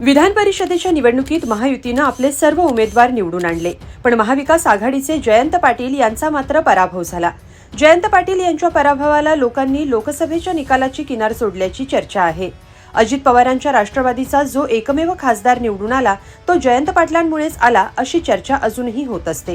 विधान परिषदेच्या निवडणुकीत महायुतीनं आपले सर्व उमेदवार निवडून आणले. पण महाविकास आघाडीचे जयंत पाटील यांचा मात्र पराभव झाला. जयंत पाटील यांच्या पराभवाला लोकांनी लोकसभेच्या निकालाची किनार सोडल्याची चर्चा आहे. अजित पवारांच्या राष्ट्रवादीचा जो एकमेव खासदार निवडून आला तो जयंत पाटलांमुळेच आला अशी चर्चा अजूनही होत असते.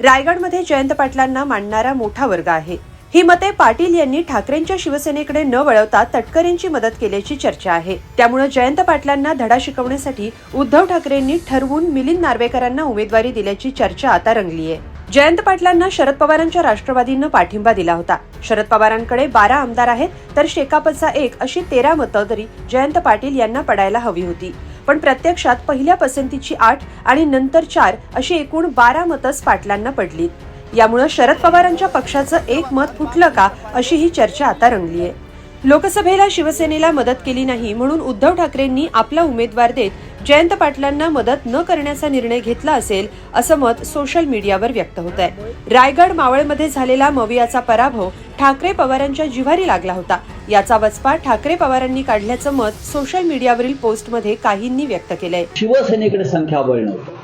रायगडमध्ये जयंत पाटलांना मांडणारा मोठा वर्ग आहे. ही मते पाटील यांनी ठाकरेंच्या शिवसेनेकडे न वळवता तटकरेंची मदत केल्याची चर्चा आहे. त्यामुळे जयंत पाटलांना धडा शिकवण्यासाठी उद्धव ठाकरेंनी ठरवून मिलिंद नार्वेकरांना उमेदवारी दिल्याची चर्चा आता रंगली आहे जयंत पाटलांना शरद पवारांच्या राष्ट्रवादीनं पाठिंबा दिला होता. शरद पवारांकडे बारा आमदार आहेत तर शेकापचा एक अशी तेरा मतं तरी जयंत पाटील यांना पडायला हवी होती. पण प्रत्यक्षात पहिल्या पसंतीची आठ आणि नंतर चार अशी एकूण बारा मतंच पाटलांना पडलीत. यामुळे शरद पवारांच्या पक्षाचं एक मत फुटलं का अशी ही चर्चा आता रंगली आहे लोकसभेला शिवसेनेला मदत केली नाही म्हणून उद्धव ठाकरेंनी आपला उमेदवार देत जयंत पाटलांना मदत न करण्याचा निर्णय घेतला असेल असं मत सोशल मीडियावर व्यक्त होत आहे रायगड मावळमध्ये झालेला मवियाचा पराभव ठाकरे पवारांच्या जिव्हारी लागला होता. याचा वचपा ठाकरे पवारांनी काढल्याचं मत सोशल मीडियावरील पोस्टमध्ये काहींनी व्यक्त केलंय. शिवसेनेकडे संख्याबळ नव्हतं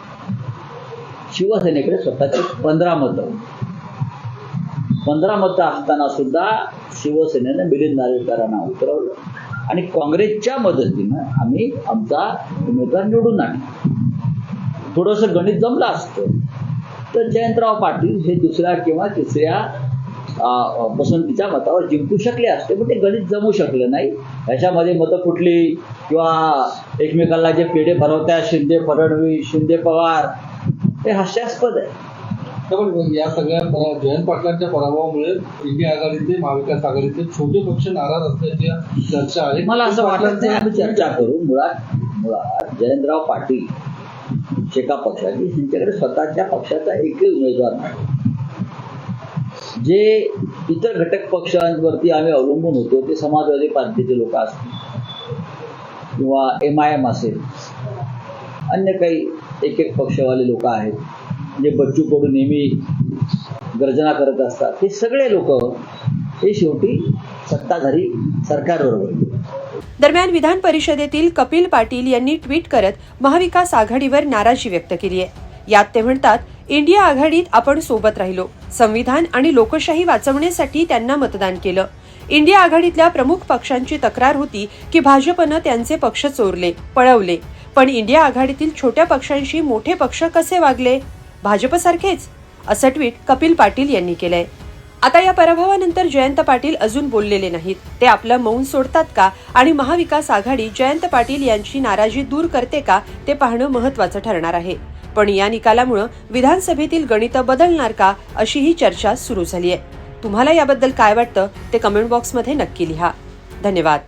शिवसेनेकडे स्वतःचे पंधरा मतं. पंधरा मतं असताना सुद्धा शिवसेनेनं मिलिंद नार्वेकरांना उतरवलं. आणि काँग्रेसच्या मदतीनं आम्ही आमचा उमेदवार निवडून आणला. थोडंसं गणित जमलं असतं. तर जयंतराव पाटील हे दुसऱ्या किंवा तिसऱ्या अं, पसंतीच्या मतावर जिंकू शकले असते पण ते गणित जमू शकलं नाही. ह्याच्यामध्ये मतं फुटली किंवा एकमेकांना जे पेढे भरवतात शिंदे फडणवीस शिंदे पवार हे हास्यास्पद आहे. या सगळ्या जयंत पाटलांच्या पराभवामुळे इंडिया आघाडीचे महाविकास आघाडीचे छोटे पक्ष नाराज असल्याची चर्चा आहे. मला असं वाटत नाही आम्ही चर्चा करू. मुळात मुळात जयंतराव पाटील शेका पक्षाची त्यांच्याकडे स्वतःच्या पक्षाचा एकही उमेदवार नाही. जे इतर घटक पक्षांवरती आम्ही अवलंबून होतो ते समाजवादी पार्टीचे लोक असतील किंवा एम आय एम असेल अन्य काही एक एक पक्षवाले लोक आहेत. जे बच्चू कडू नेहमी गर्जना करत असतात. हे सगळे लोक हे शेवटी सत्ताधारी सरकारबरोबर दरम्यान विधान परिषदेतील कपिल पाटील यांनी ट्विट करत महाविकास आघाडीवर नाराजी व्यक्त केली आहे. यात ते म्हणतात इंडिया आघाडीत आपण सोबत राहिलो. संविधान आणि लोकशाही वाचवण्यासाठी त्यांना मतदान केलं. इंडिया आघाडीतल्या प्रमुख पक्षांची तक्रार होती की भाजपनं त्यांचे पक्ष चोरले पळवले. पण इंडिया आघाडीतील छोट्या पक्षांशी मोठे पक्ष कसे वागले? भाजपसारखेच? असं ट्विट कपिल पाटील यांनी केलंय. आता या पराभवानंतर जयंत पाटील अजून बोललेले नाहीत. ते आपलं मौन सोडतात का? आणि महाविकास आघाडी जयंत पाटील यांची नाराजी दूर करते का? ते पाहणं महत्वाचं ठरणार आहे. पण या निकालामुळं विधानसभेतील गणितं बदलणार का? अशी ही चर्चा सुरू झाली आहे तुम्हाला याबद्दल काय वाटतं? ते कमेंट बॉक्समध्ये नक्की लिहा. धन्यवाद.